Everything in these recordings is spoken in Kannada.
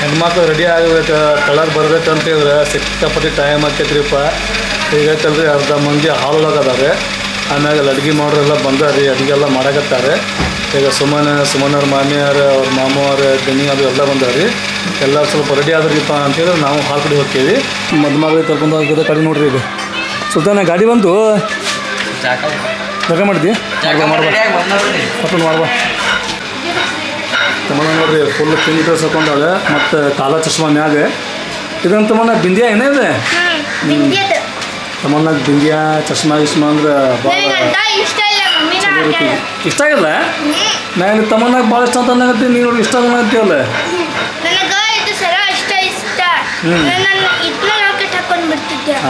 ಹೆಣ್ಮಕ್ಳು ರೆಡಿ ಆಗ್ಬೇಕು ಬರ್ಬೇಕು ಅಂತ ಹೇಳಿದ್ರೆ ಸಿಕ್ಕಾಪಟ್ಟಿ ಟೈಮ್ ಆಕೈತ್ರಿಪ್ಪ. ಈಗೈತಲ್ರಿ ಅರ್ಧ ಮಂದಿ ಹಾಲೊಳಗದಾರೆ ಆಮೇಲೆ ಆಮ್ಯಾಗ ಅಡುಗೆ ಮಾಡೋರೆಲ್ಲ ಬಂದಾರಿ ಅಡುಗೆ ಎಲ್ಲ ಮಾಡಕತ್ತಾರೆ. ಈಗ ಸುಮನ ಸುಮನವ್ರ ಮಾಮಿಯವ್ರ ಅವ್ರ ಮಾಮವ್ರ ಗಣಿ ಅದು ಎಲ್ಲ ಬಂದಾರಿ. ಎಲ್ಲ ಸ್ವಲ್ಪ ರೆಡಿ ಆದ್ರಿಪ್ಪ ಅಂತೇಳಿ ನಾವು ಹಾಲು ಕಡೆ ಹೋಗ್ತೀವಿ ಮದ್ಮಗಳಿಗೆ ಕರ್ಕೊಂಡು ಹೋಗಿದ್ದ ಕಡೆ ನೋಡ್ರಿ ಈಗ. ಸುಲ್ತಾನ ಗಾಡಿ ಬಂತು? ಜಾಗ ಮಾಡಿದ್ವಿ ಮಾಡ್ಬೋದು ಮಾಡ್ಬಾ. ತಮ್ಮನ ನೋಡ್ರಿ ಫುಲ್ ಪಿಂಕ್ ಡ್ರೆಸ್ ಹಾಕೊಂಡಾಳೆ ಮತ್ತು ಕಾಲ ಚಶ್ಮಾ ಮ್ಯಾಗ. ಇದನ್ನ ತಮ್ಮನ ಬಿಂದಿಯಾ ಏನೇ ಇದೆ? ತಮ್ಮನ ಬಿಂದಿಯಾ ಚಶ್ಮಾ ಗಿಶ್ಮಾ ಅಂದ್ರೆ ಭಾಳ ಇಷ್ಟ ಆಗಿಲ್ಲ ನಾನು ತಮ್ಮನಾಗ ಭಾಳ ಇಷ್ಟ ಅಂತ ಅನ್ನಕತ್ತಿ ನೀನು ನೋಡಿ ಇಷ್ಟ ಅನ್ನಕತ್ತೀವಲ್ಲ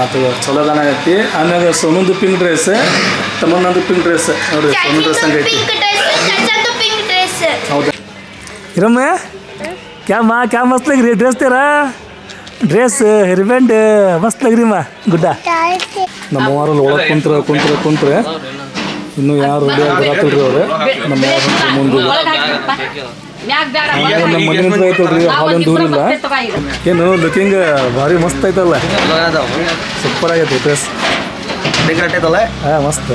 ಅದು ಚಲೋ ಆಗತ್ತಿ. ಆಮ್ಯಾಗ ಸೋನಂದು ಪಿಂಕ್ ಡ್ರೆಸ್ ತಮ್ಮನಂದು ಪಿಂಕ್ ಡ್ರೆಸ್ ನೋಡ್ರಿ ಸೋನು ಡ್ರೆಸ್ ಹಂಗೈತಿ. ಇರಮ್ಮ ಕ್ಯಾಮ ಕ್ಯಾ ಲಗ್ರಿ? ಡ್ರೆಸ್ ತೇರಾ? ಡ್ರೆಸ್ ಹೆರ್ಬ್ಯಾಂಡ್ ಮಸ್ತ್ ಲಗ್ರಿ ಮಾ, ಗುಡ್ಡ. ನಮ್ಮ ವಾರಲ್ಲಿ ಒಳಗೆ ಕುಂತ್ರ ಕುಂತ್ರ, ಕುಂತ್ರೆ ಇನ್ನೂ ಯಾರು ರೆಡಿ ಆಗತ್ತಿಲ್ರಿ ಅವ್ರೆ. ನಮ್ಮ ಮುಂದೆ ನಮ್ಮ ಮನೆ ಹತ್ರ ಐತಲ್ರಿ ಹಾಲೊಂದು ದೂರಿಲ್ಲ ಏನು ಲುಕಿಂಗ್ ಭಾರಿ ಮಸ್ತ್ ಐತಲ್ಲ. ಸೂಪರ್ ಆಗೈತೆ ಡ್ರೆಸ್ ಹಾಂ, ಮಸ್ತ್.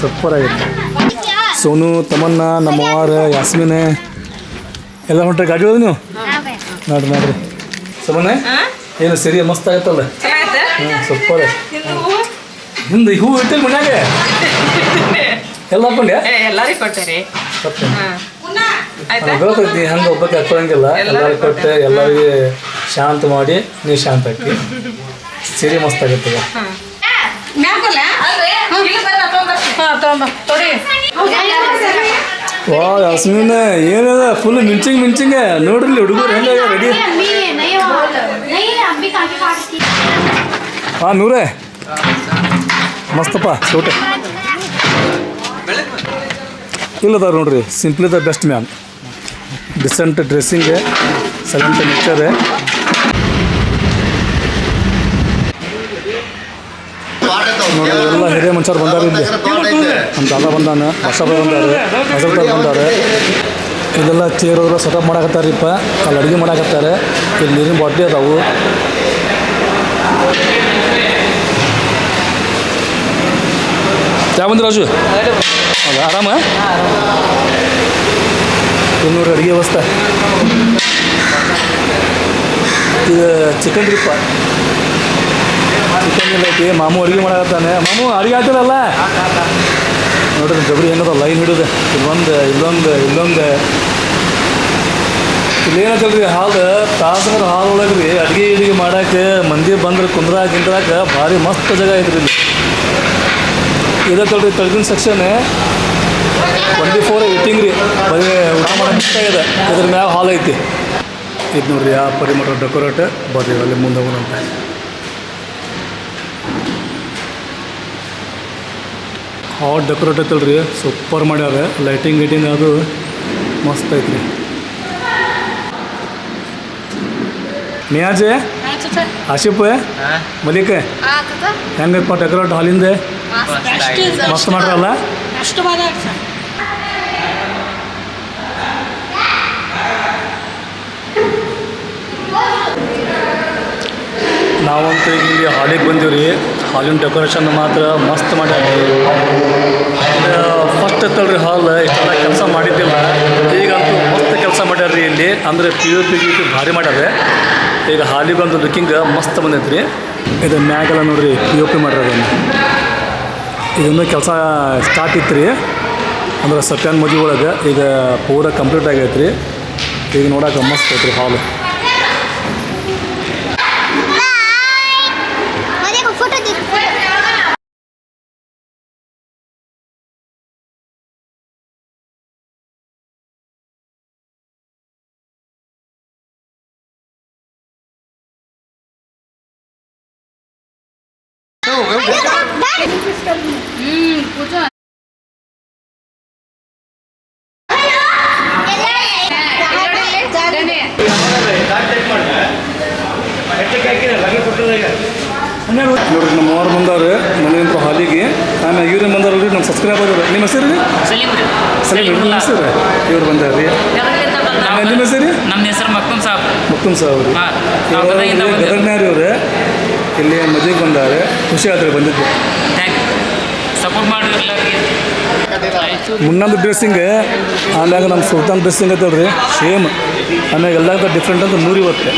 ಸೂಪರ್ ಆಗೈತೆ. ಸೋನು, ತಮನ್ನ ನಮ್ಮವಾರ ಯಾಸ್ಮಿನ್. ಎಲ್ಲ ಹೊಂಟ್ರೆ ಗಾಡಿ ಹೋದ್ ನೀವು? ನೋಡ್ರಿ ನೋಡ್ರಿ. ಸುಮ್ಮನೆ ಏನು ಸರಿ ಮಸ್ತ್ ಆಗತ್ತಲ್ಲ? ಹಾಂ ಸೂಪರ್. ಹಿಂದೆ ಹೂ? ಇಟ್ಟಿಲ್ಲ ಮನ್ಯಾಗೆ? ಎಲ್ಲ ಹಾಕೊಂಡೆ ಎಲ್ಲಾರಿಗೂ ಆಯ್ತಾ? ಗೊತ್ತೈತಿ ಹಂಗೆ ಒಬ್ಬಕ್ಕೆ ಹಾಕೊಳಂಗಿಲ್ಲ. ಎಲ್ಲರಿಗೂ ಕೊಟ್ಟೆ. ಎಲ್ಲರಿಗೆ ಶಾಂತ ಮಾಡಿ ನೀವು ಶಾಂತ ಹಾಕಿ. ಸೀರೆ ಮಸ್ತ್ ಆಗತ್ತೆ ಈಗ. ಮ್ಯಾಕಲ್ಲ ಹಾಂ ತೊಗೊಂಬ ತೊಡಿ. ವಾ, ಯಾಸ್ಮಿನ್, ಏನದ? ಫುಲ್ ಮಿಂಚಿಂಗ್, ಮಿಂಚಿಂಗ. ನೋಡ್ರಿ ಹುಡುಗರು ಹೆಂಗ ರೆಡಿ ಹಾಂ ನೂರೇ. ಮಸ್ತಪ್ಪ, ಸೂಟ. ಇಲ್ಲದ ನೋಡ್ರಿ simply the best man decent dressing silent nature ನೋಡ್ರಿ ಎಲ್ಲ ಹಿರಿಯ ಮನುಷ್ಯರು ಬಂದಾರ ಇಲ್ಲಿ. ನಮ್ಮ ದಾದ ಬಂದಾನ ವರ್ಷ ಬಂದಾರೆ ಹಸಲ್ದಾರ್ ಬಂದಾರೆ ಇಲ್ಲೆಲ್ಲ ಚೇರ್ ಸೆಟಪ್ ಮಾಡಾಕತ್ತಾರಿಪ್ಪ ಅಲ್ಲಿ ಅಡುಗೆ ಮಾಡಾಕತ್ತಾರೆ ಇಲ್ಲಿ ನೀರಿನ ಬಾಟ್ಲಿ ಅದಾವು. ಯಾವ ಬಂದ್ರಿ ರಾಜು? ಹೌದಾ ಆರಾಮ? ಇನ್ನೂರು ಅಡುಗೆ ವ್ಯವಸ್ಥೆ. ಇದು ಚಿಕನ್ ಡ್ರಿಪ್ಪ ಚಿಕನ್ ಐತಿ. ಮಾಮು ಅಡುಗೆ ಮಾಡಕತ್ತಾನೆ. ಮಾಮು, ಅಡುಗೆ ಆಗ್ತಿರಲ್ಲ ನೋಡ್ರಿ ಗಬರಿ ಏನದ ಲೈನ್ ಹಿಡಿದು. ಇಲ್ಲೊಂದು ಇಲ್ಲೊಂದು ಇಲ್ಲೊಂದು. ಇಲ್ಲೇನತ್ತಲ್ರಿ ಹಾಲು ತಾಸರ ಹಾಲು ಒಳಗೆ ರೀ ಅಡುಗೆ ಅಡುಗೆ ಮಾಡಕ್ಕೆ ಮಂದಿ ಬಂದ್ರೆ ಕುಂದ್ರ ಗಿಂದ್ರಾಕ ಭಾರಿ ಮಸ್ತ್ ಜಾಗ ಐತ್ರಿ ಇಲ್ಲಿ. ಇದತ್ತಲ್ರಿ ತಳಗಿನ ಸೆಕ್ಷನ್ ಟ್ವೆಂಟಿ ಫೋರ್ ಏಟಿಂಗ್ ರೀ. ಬರೀ ಊಟ ಮಾಡಕ್ಕೆ ಇದೆ. ಇದ್ರ ಮ್ಯಾಗ ಹಾಲ್ ಐತಿ. ಇದು ನೋಡ್ರಿ ಯಾವ ಪರಿಮಳ ಡೆಕೋರೇಟ್ ಬರ್ರಿ ಅಲ್ಲಿ ಮುಂದೆ ಹೋಗೋಣಂತ ಹಾಟ್ ಡೆಕೋರೇಟ್ ಐತಲ್ರಿ. ಸೂಪರ್ ಮಾಡ್ಯಾರ ಲೈಟಿಂಗ್ ಗೀಟಿಂಗ್ ಅದು ಮಸ್ತ್ ಐತ್ರಿ. ನಿಯಾಜೆ ಆಶಿಪ್? ಮಲಿಕ್ ಹೆಂಗಪ್ಪ ಡೆಕೋರೇಟ್ ಹಾಲಿಂದ ಮಸ್ತ್. ಮಾಡ್ರಲ್ಲ ನಾವಂತೂ ಇಲ್ಲಿ ಹಾಲಿಗೆ ಬಂದೀವಿ ರೀ ಹಾಲಿನ ಡೆಕೋರೇಷನ್ ಮಾತ್ರ ಮಸ್ತ್ ಮಾಡ್ಯಾರ. ಫಸ್ಟ್ ಎತ್ತಲ್ರಿ ಹಾಲ್, ಇಷ್ಟೆಲ್ಲ ಕೆಲಸ ಮಾಡಿದ್ದಿಲ್ಲ. ಈಗಂತೂ ಮಸ್ತ್ ಕೆಲಸ ಮಾಡ್ಯಾರ ರೀ ಇಲ್ಲಿ. ಅಂದರೆ ಪಿ ಯು ಪಿ ಗಿ ಪಿ ಭಾರಿ ಮಾಡ್ಯಾರ ಈಗ ಹಾಲಿಗೊಂದು ಲುಕಿಂಗ್ ಮಸ್ತ್ ಬಂದೈತೆ ರೀ ಇದು ಮ್ಯಾಗೆಲ್ಲ ನೋಡ್ರಿ ಪಿ ಯು ಪಿ ಮಾಡ್ಯಾರ ಅದನ್ನು. ಇದನ್ನು ಕೆಲಸ ಸ್ಟಾರ್ಟ್ ಇತ್ತು ರೀ ಅಂದ್ರೆ ಸತ್ಯಾನ್ ಮಜಿ ಒಳಗೆ ಈಗ ಪೂರ ಕಂಪ್ಲೀಟ್ ಆಗೈತೆ ರೀ ಈಗ ನೋಡೋಕೆ ಮಸ್ತ್ ಐತ್ರಿ ಹಾಲ್. ನೋಡ್ರಿ ನಮ್ಮ ಅವ್ರು ಬಂದವ್ರು ಮನೆಯಂತ ಹಾಲಿಗೆ. ಆಮೇಲೆ ಇವ್ರೇನು ಬಂದವ್ರಲ್ರಿ ನಮ್ಮ ಸಬ್ಸ್ಕ್ರೈಬರ್ ನಿಮ್ಮ ಹೆಸರು ರೀ? ಸಲೀಮ್ ರೀ. ನಿಮ್ಮ ಹೆಸರು? ಇವ್ರು ಬಂದಾರ ರೀ ಆಮೇಲೆ ನಿಮ್ಮ ಹೆಸರು? ರೀ ನಮ್ಮ ಹೆಸರು ಮಕ್ಕಳು ಸಾಬ್. ಸಹ ಸಾಬ್ ಗದಗಿಂದ ಗದಗ್ನಾರಿ ಅವ್ರೆ ಇಲ್ಲಿ ಮದುವೆಗೆ ಬಂದಾರೆ ಖುಷಿ ಆದರೆ ಬಂದಿದ್ದು. ಥ್ಯಾಂಕ್ ಯು ಸಪೋರ್ಟ್ ಮಾಡಿ ಎಲ್ಲರಿಗೆ ಮುನ್ನೊಂದು ಡ್ರೆಸ್ಸಿಂಗ್ ಆಮ್ಯಾಗ ನಮ್ಮ ಸುಲ್ತಾನ್ ಡ್ರೆಸ್ಸಿಂಗ್ ಐತಲ್ರಿ ಸೇಮ್ ಆಮ್ಯಾಗ ಎಲ್ಲಕ್ಕಿಂತ ಡಿಫ್ರೆಂಟ್ ಅಂತ ನೂರಿವತ್ತೆ.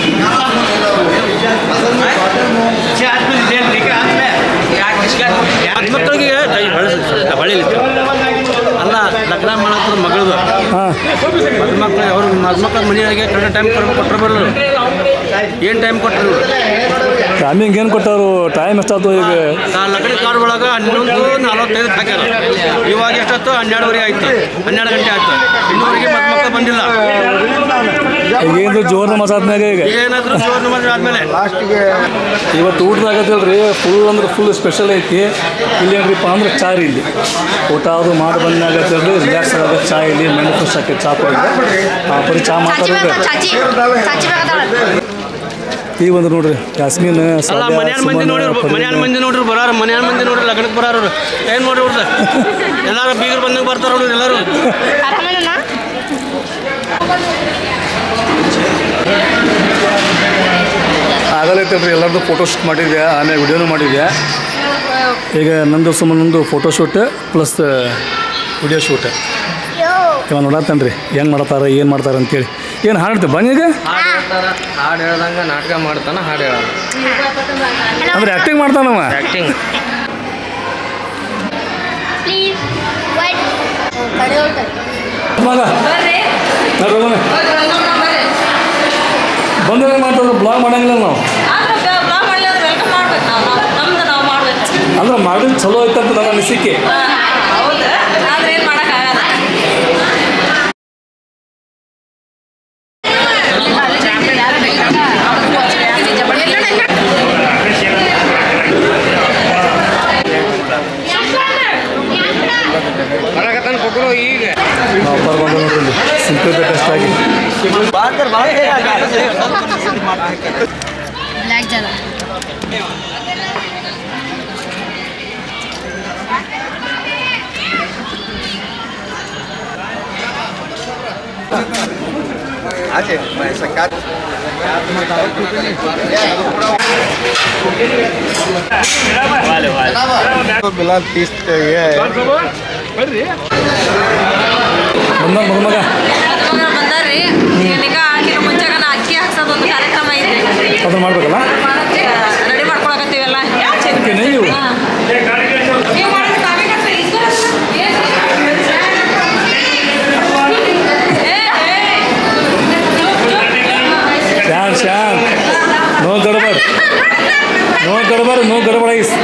ಮಕ್ಕಳಿಗೆ ಹೊಳಿಲಿತ್ತು ಅಲ್ಲ ಲಗ್ನ ಮಾಡತ್ರ ಮಗಳದು ಹಾಂ. ಮದುಮಕ್ಳು ಅವ್ರ ಮದುಮಕ್ಳ ಮನೆಯಾಗೆ ಕರೆಕ್ಟ್ ಟೈಮ್ ಕೊಟ್ಟರು ಬರಲ್ಲ ಏನು ಟೈಮ್ ಕೊಟ್ಟರು ಟೈಮಿಂಗ್ ಏನು ಕೊಟ್ಟವರು? ಟೈಮ್ ಎಷ್ಟಾಯ್ತು ಈಗ? ಲಗ್ನ ಕಾರ್ ಒಳಗೆ ಹನ್ನೊಂದು ನಲವತ್ತೈದು ಹಾಕ್ಯಾರ ಇವಾಗ ಎಷ್ಟಾಯ್ತು ಹನ್ನೆರಡುವರೆ ಆಯ್ತು. ಹನ್ನೆರಡು ಗಂಟೆ ಆಯ್ತು. ಇನ್ನೂವರೆಗೆ ಮತ್ತೆ ಬಂದಿಲ್ಲ. ಈಗ ಏನು ಜೋರ್ನ ಮಸಾದ್ನಾಗ ಈಗ? ಈಗ ಏನಾದರೂ ಜೋರ್ ನಮಾಜ್ ಆದ್ಮೇಲೆ ಇವತ್ತು ಊಟದ ಆಗತ್ತಲ್ರಿ? ಫುಲ್ ಅಂದ್ರೆ ಫುಲ್ ಸ್ಪೆಷಲ್ ಐತಿ. ಇಲ್ಲಿ ಏನ್ರಿಪ್ಪ ಅಂದ್ರೆ ಚಾ ರೀ ಇಲ್ಲಿ. ಊಟ ಅದು ಮಾಡಿ ಬಂದಾಗತ್ತಲ್ರಿ ರಿಲ್ಯಾಕ್ಸ್ ಆಗ ಚಾ ಇಲ್ಲಿ ಮೆಣಸು ಫ್ರೆಶ್ ಆಕೈತಿ ಚಾ ಕುಡಿದ್ರೆ. ಆ ಪರಿ ಚಾ ಚಾಚಿ ಈಗ ಒಂದು ನೋಡ್ರಿ ಕಾಶ್ಮೀರ ಅಲ್ಲ ಮನ್ಯಾನ ಮಂದಿ ಸುಮನ್, ನೋಡಿರ್ ಮನ್ಯಾನ ಮಂದಿ ನೋಡ್ರಿ ಬರಾರ ಮನ್ಯಾನ ಮಂದಿ ನೋಡ್ರಿ ಲಗ್ನಕ್ಕೆ ಬರಾರ ಏನು ನೋಡ್ರಿ ಎಲ್ಲಾರು ಬೀಗರು ಬಂದಂಗೆ ಬರ್ತಾರ ನೋಡ್ರಿ ಎಲ್ಲರೂ. ಆರಾಮೇನ ಆಗಲೈತಲ್ರಿ ಎಲ್ಲರದ್ದು ಫೋಟೋ ಶೂಟ್ ಮಾಡಿದ್ಯಾ ಆಮೇಲೆ ವಿಡಿಯೋನು ಮಾಡಿದ್ಯಾ ಈಗ ನಂದು ಸುಮ್ಮನೊಂದು photo shoot plus video shoot ಇವಾಗ ಇವ ನೋಡತ್ತನ್ರಿ ಹೆಂಗೆ ಮಾಡ್ತಾರೆ ಏನು ಮಾಡ್ತಾರೆ ಅಂತೇಳಿ. ಏನು ಹಾಡ್ತ ಬನ್ನಿ ಹಾಡು ಹೇಳ್ದಂಗ ನಾಟಕ ಮಾಡ್ತಾನ ಹಾಡು ಹೇಳೋದು ಅಂದ್ರೆ ಆ್ಯಕ್ಟಿಂಗ್ ಮಾಡ್ತಾನವ ಆ್ಯಕ್ಟಿಂಗ್ ಮಗ. ಬಂದ್ರೆ ಏನು ಬ್ಲಾಗ್ ಮಾಡಂಗಿಲ್ಲ ನಾವು. ಅಂದ್ರೆ ಮಾಡಿದ್ ಚಲೋ ಐತಂತ ನನ್ನ ಅನಿಸಿಕೆ. ನಾವು ಬಂದು ನೋಡ್ರಿ ಇಲ್ಲಿ ಸಿಂಪಲ್ ಟೆಸ್ಟ್ ಆಗಿ ಬ್ಲ್ಯಾಕ್ ಜನ बिलाल तीस ये ಬಂದ ಮಗ ಬಂದಾರ್ರಿ ಈಗ ಆಗಿನ ಮುಂಚೆಗನ ಅಕ್ಕಿ ಹಾಕ್ಸೋದೊಂದು ಕಾರ್ಯಕ್ರಮ ಐತಿ ಅದನ್ನ ಮಾಡ್ಬೇಕಲ್ಲ ರೆಡಿ ಮಾಡ್ಕೊಳಕತ್ತೀವಲ್ಲ ಓಕೆ ನೀವು ನೀವು ಮಾಡಿದ್ರೆ ನಾವೇ ಕಟ್ರಿ ಶಾಂತ್ ಶಾಂತ್ ನೋ ಗಡಬಡ್ ನೋ ಗಡಬಡ್ ನೋ ಗಡಬಡೈಸ್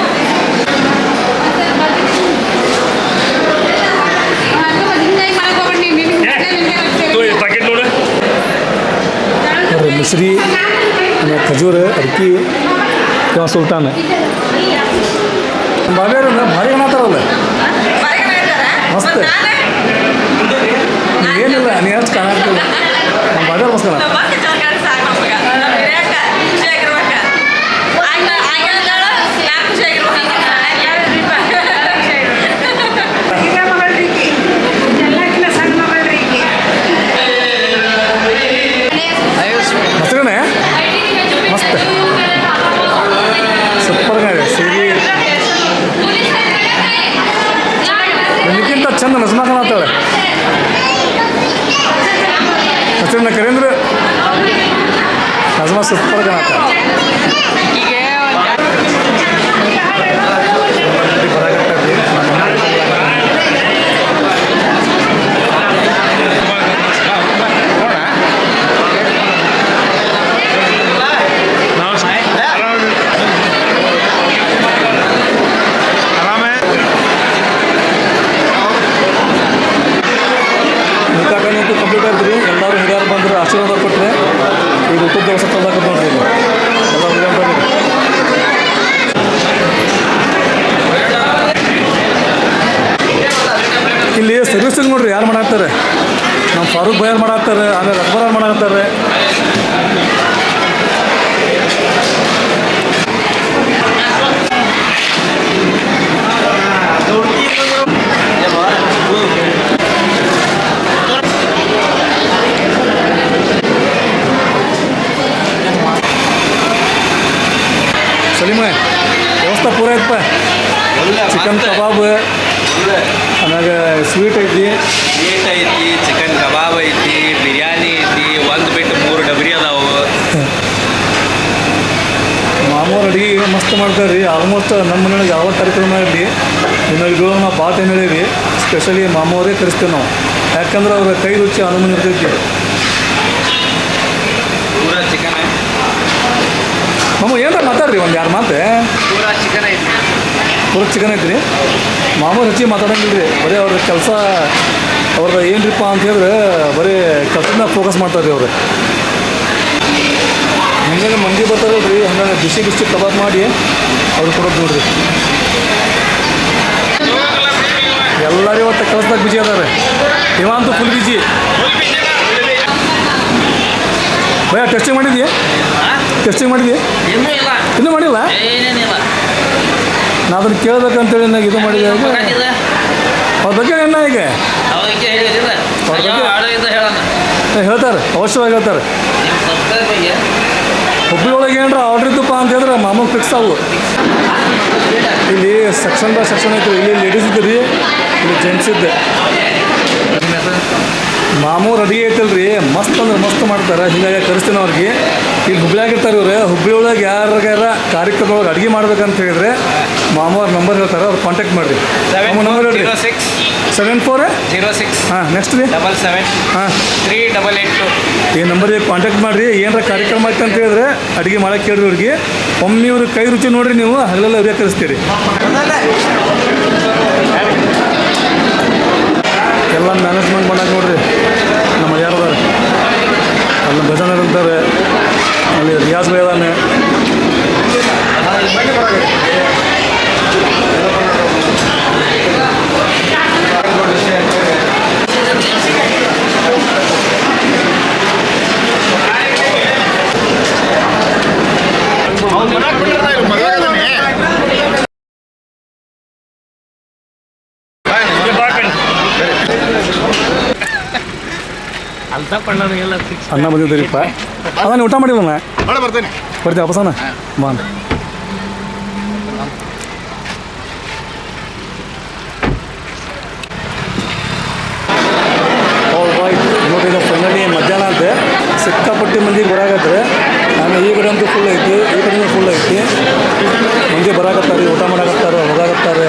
ನೋಡ್ರಿ ಮಿಸ್ರಿ ಆಮೇಲೆ ಅಡ್ಕೆ ಕಾ ಸುಲ್ತಾನ. ಬಾಬೇರು ಭಾರಿ ಮಾತಾಡಲ್ಲ ಮಸ್ತ್. ಏನಿಲ್ಲ ನೀ ಹಚ್ಚ ಮಸ್ತ್ ಬಯಲು ಮಾಡಾಕ್ತಾರೆ ಆಮೇಲೆ ರಬ್ಬರ ಮಾಡಾಕ್ತಾರೆ. ಸಲೀಮೆ ವ್ಯವಸ್ಥೆ ಪೂರ ಐತಪ್ಪ. ಚಿಕನ್ ಕಬಾಬ್ ಆಮ್ಯಾಗ ಸ್ವೀಟ್ ಐತಿ. ಮಸ್ತ್ ಮಾಡ್ತಾರೆ ರೀ ಆಲ್ಮೋಸ್ಟ್ ನಮ್ಮ ಮನೆಯೊಳಗೆ ಯಾವ ಕಾರ್ಯಕ್ರಮ ಇರಲಿ ನಿಮ್ಮ ಇದು ನಾವು ಭಾಳ ಟೈಮ್ ಸ್ಪೆಷಲಿ ಮಾಮೂರೇ ಕರೆಸ್ತೇವೆ ನಾವು. ಯಾಕಂದ್ರೆ ಅವ್ರ ಕೈ ರುಚಿ ಅನುಮಾನ ಇರ್ತೈತಿ. ಮಾಮು ಏನಾರ ಮಾತಾಡ್ರಿ ಒಂದು ಯಾರು ಮಾತೆ? ಪೂರಾ ಚಿಕನ್ ಐತಿ ಪೂರ ಚಿಕನ್ ಐತ್ರಿ ಮಾಮೂ ರುಚಿ ಮಾತಾಡಂಗಿಲ್ಲ ರೀ ಬರೀ ಅವ್ರ ಕೆಲಸ ಅವ್ರದ್ದು ಏನ್ರಿಪ್ಪ ಅಂತ ಹೇಳಿದ್ರೆ ಬರೀ ಕೆಲಸದ ಫೋಕಸ್ ಮಾಡ್ತಾರೆ ರೀ ಅವ್ರು. ಹಂಗಾಗಿ ಮಂದಿ ಬರ್ತಾರಲ್ರಿ ಹಂಗೆ ಬಿಸಿ ಬಿಸಿ ಕಬಾಬ್ ಮಾಡಿ ಅವ್ರು ಕೊಡೋದು ನೋಡ್ರಿ. ಎಲ್ಲರೂ ಇವತ್ತು ಕೆಲಸದಾಗ ಬಿಜಿ ಅದಾರೆ. ಇವಂತೂ ಫುಲ್ ಬಿಜಿ ಭಯ ಟೆಸ್ಟಿಂಗ್ ಮಾಡಿದ್ಯಾ? ಟೆಸ್ಟಿಂಗ್ ಮಾಡಿದ್ಯಾ? ಇನ್ನೂ ಮಾಡಿಲ್ಲ? ನಾನು ನಾ ಅದನ್ನು ಕೇಳ್ಬೇಕಂತೇಳಿ ನನಗೆ ಇದು ಮಾಡಿದೆ. ಅವ್ರ ಬಗ್ಗೆ ಏನ ಈಗ? ಹೇಳ್ತಾರೆ ಅವಶ್ಯವಾಗಿ ಹೇಳ್ತಾರೆ. ಹುಬ್ಬಳ್ಳಿ ಒಳಗೆ ಏನಾರ ಆರ್ಡ್ರ್ ಇತ್ತಪ್ಪ ಅಂತ ಹೇಳಿದ್ರೆ ಮಾಮೂಲು ಫಿಕ್ಸ್ ಅವು. ಇಲ್ಲಿ ಸೆಕ್ಷನ್ ಬೈ ಸೆಕ್ಷನ್ ಐತೆ, ಇಲ್ಲಿ ಲೇಡೀಸ್ ಇದ್ದು ರೀ ಇಲ್ಲಿ ಜೆಂಟ್ಸ್ ಇದ್ದೆ. ಮಾಮೂಲು ಅಡುಗೆ ಐತಲ್ರಿ ಮಸ್ತ್ ಅಂದ್ರೆ ಮಸ್ತ್ ಮಾಡ್ತಾರೆ. ಹೀಗಾಗಿ ಕರೆಸ್ತೀನಿ ಅವ್ರಿಗೆ. ಇಲ್ಲಿ ಹುಬ್ಳಿಯಾಗಿರ್ತಾರೆ ಇವ್ರು. ಹುಬ್ಳಿ ಒಳಗೆ ಯಾರಿಗಾರ ಕಾರ್ಯಕ್ರಮ ಒಳಗೆ ಅಡುಗೆ ಮಾಡ್ಬೇಕಂತ ಹೇಳಿದ್ರೆ ಮಾಮೂರು ನಂಬರ್ ಹೇಳ್ತಾರೆ ಅವ್ರು ಕಾಂಟ್ಯಾಕ್ಟ್ ಮಾಡಿರಿ. ನಂಬರ್ ಹೇಳ್ರಿ. Six seven four zero six ಹಾಂ ನೆಕ್ಸ್ಟ್ ರೀ. ಡಬಲ್ ಸೆವೆನ್ ಹಾಂ. ತ್ರೀ ಡಬಲ್ ಏಟ್ ಟು ಈ ನಂಬರಿಗೆ ಕಾಂಟ್ಯಾಕ್ಟ್ ಮಾಡಿರಿ. ಏನಾರ ಕಾರ್ಯಕ್ರಮ ಐತೆ ಅಂತ ಹೇಳಿದ್ರೆ ಅಡುಗೆ ಮಾಡಕ್ಕೆ ಕೇಳ್ರಿ ಇವ್ರಿಗೆ. ಒಮ್ಮೆ ಇವ್ರ ಕೈ ರುಚಿ ನೋಡ್ರಿ ನೀವು ಹಗಲೆಲ್ಲ ಅವ್ರಿಗೆ ಕಲಿಸ್ತೀರಿ ಎಲ್ಲ ಮ್ಯಾನೇಜ್ಮೆಂಟ್ ಮಾಡಕ್ಕೆ ನೋಡ್ರಿ ನಮ್ಮ ಯಾರದಾರ ಅಲ್ಲಿ ಭಜನರ್ ಅಂತಾರೆ ಅಲ್ಲಿ ರಿಯಾಜ್ ಭೈ ಅದಾನೆ ಅಂತ ಪಣ್ಣನು ಎಲ್ಲ ಫಿಕ್ಸ್ ಅನ್ನ ಬಂದಿದ್ದೀರಿಪ್ಪ ಅದನ್ನ ಊಟ ಮಾಡಿಲ್ಲ ಬರ್ತೇನೆ. ಬರ್ತೀವಿ ವಾಪಸ್ಸನ ಬಾ ನೋಡಿ ಫೈನಲಿ ಮಧ್ಯಾಹ್ನ ಅಂತೆ ಸಿಕ್ಕಾಪಟ್ಟಿ ಮಂದಿಗೆ ಬರಾಕತ್ರೆ ಆಮೇಲೆ ಈ ಕಡೆ ಅಂತೂ ಫುಲ್ ಐತಿ ಈ ಕಡೆ ಫುಲ್ ಐತಿ. ಮಂದಿ ಬರಾಕತ್ತಾರೆ ಊಟ ಮಾಡಾಕತ್ತಾರೆ ಹೋಗಾಕತ್ತಾರೆ.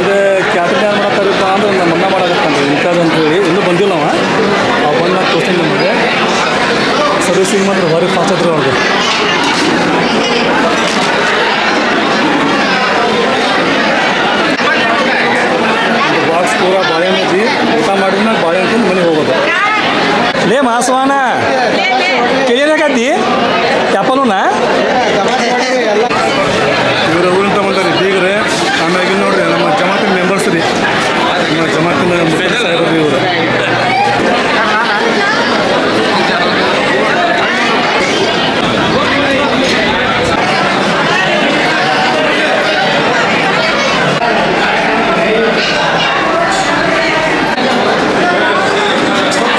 ಇದು ಕ್ಯಾಟ್ರಿಂಗ್ ಯಾರು ಮಾಡತ್ತಾರಪ್ಪ ಅಂದ್ರೆ ನಮ್ಮ ಅಣ್ಣ ಹೇಳಿ ಅಂತೇಳಿ ಇನ್ನೂ ಬಂದಿಲ್ಲ ಅವ. ಅವ ಬಂದ ತೋರಿಸ್ತೀನಿ ನಿಮಗೆ. ಸರ್ವಿಸಿಂಗ್ ಮಾತ್ರ ಭಾರಿ ಫಾಸ್ಟ್ ಆದ್ರೆ ಅವ್ರಿಗೆ ಬಾಕ್ಸ್ ಪೂರ ಬಾಳೆಹಣ್ಣು ಊಟ ಮಾಡಿದ್ಮೇಲೆ ಬಾಳೆಹಣ್ಣು ಮನೆಗೆ ಹೋಗೋದು. ಲೇ ಮಾಸವಾನ ಕೇಳಕತ್ತಿ ಚಾಪಲೂನ ಇವರು ಊರಿಂದ ಬಂದಾರೆ ಬೀಗ್ರೆ ಆಮೇಲೆ ಇಲ್ಲಿ ನೋಡ್ರಿ ನಮ್ಮ ಜಮಾತಿನ ಮೆಂಬರ್ಸ್ ರೀ ನಮ್ಮ ಜಮಾತಿನ ಸಾಹೇಬರು ರೀ ಇವರು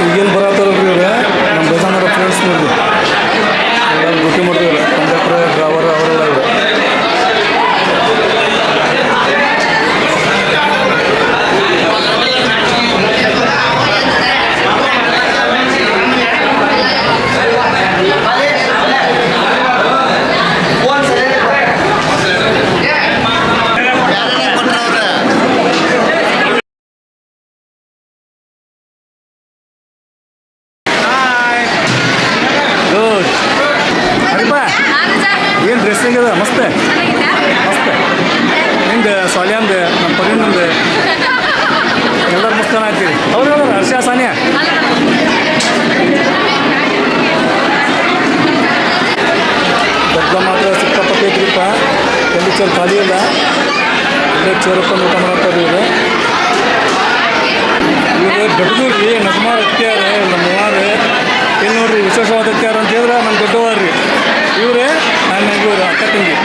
ಈಗೇನು ಬರತ್ತಾರಲ್ರಿ ಇವ್ರು ನಮ್ಮ ಬೇಜಾನರ ಫ್ರೆಂಡ್ಸ್ ನೋಡ್ರಿ ಎಲ್ಲ ಡ್ಯೂಟಿ ಮಾಡ್ತೀವಿ ಕಂಡಕ್ಟರ್ ಡ್ರೈವರ್ ಅವರೆಲ್ಲ ಇವರು ಗುಡ್ ಹರಿಪ ಏನು ಮಸ್ತೆ ಮಸ್ತ್ ನಿಂದು ಸಾಲ್ಯಾಂದು ನಮ್ಮ ಪರೀನಂದು ಎಲ್ಲರೂ ಮುಸ್ತಾನ ಆಗ್ತೀರಿ. ಅವ್ರು ಹೇಳೋರು ಹರ್ಷ, ಸಾನಿಯಾ? ದೊಡ್ಡ ಮಾತ್ರ ಸಿಕ್ಕಾಪಟ್ಟೆ ಐತ್ರಿಪ್ಪ ಎಲ್ಲಿ ಚೇರ್ ಖಾಲಿ ಇಲ್ಲ. ಇಲ್ಲೇ ಚೇರ್ ಊಟ ಮಾಡ್ತಾರೆ ಇವರು ಇವರು ದೊಡ್ಡದು ರೀ ನಗಮಾರ್ ಅತ್ಯಾರ ನಮ್ಮ ಮೂವಾರು ಇಲ್ಲಿ ನೋಡ್ರಿ ವಿಶೇಷವಾದ ಅತ್ಯಾರ ಅಂತ ಹೇಳಿದ್ರೆ ನಮ್ಮ ದೊಡ್ಡವಾರ ರೀ ಇವರೇ ನನ್ನ ಇವರು ಅಕ್ಕ ತಂಗಿ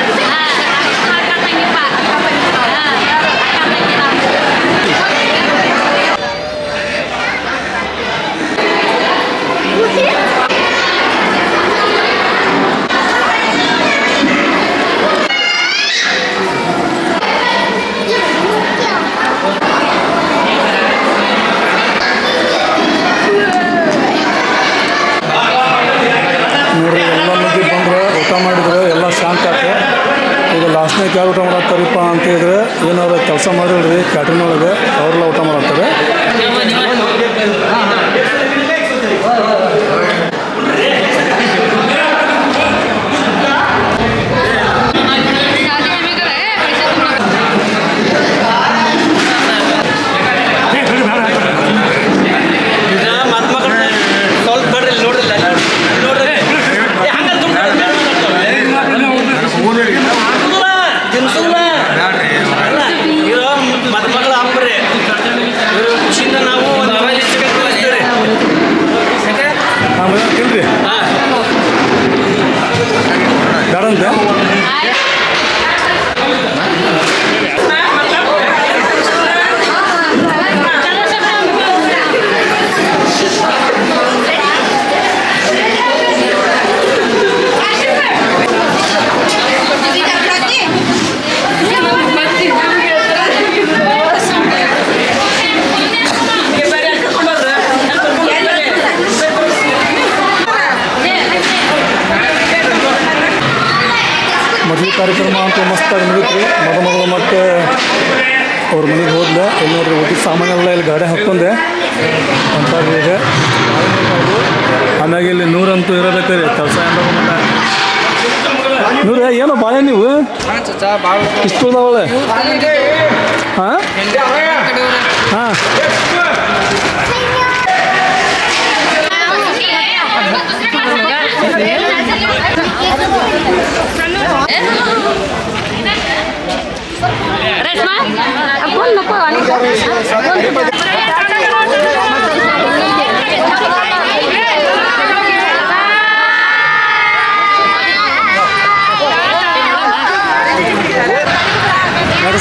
ಮದುವೆ ಕಾರ್ಯಕ್ರಮ ಅಂತ ಮಸ್ತಾಗಿ ನಡೀತ್ರಿ. ಮದುಮಗಳು ಮತ್ತೆ ಅವ್ರ ಮನೆಗೆ ಹೋದ್ಲೆ. ಎಲ್ಲಿ ನೋಡ್ರಿ ಊಟದ ಸಾಮಾನೆಲ್ಲ ಇಲ್ಲಿ ಗಾಡಿ ಹಾಕ್ಕೊಂಡೆ. ಅಂತಾರೆ ಈಗ ಆಮ್ಯಾಗ ಇಲ್ಲಿ ನೂರಂತೂ ಇರಬೇಕ್ರಿ ಕೆಲಸ ನೂರ ಏನೋ ಬಾಳೆ ನೀವು? ಇಷ್ಟು ಅವಳೆ? ಹಾಂ. ಹಾಂ.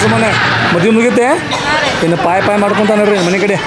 ಸುಮ್ಮನೆ ಮದುವೆ ಮುಗಿತೆ ಇನ್ನು ಪಾಯ ಪಾಯ ಮಾಡ್ಕೊತಾನೆ ರೀ ಮನೆ ಕಡೆ.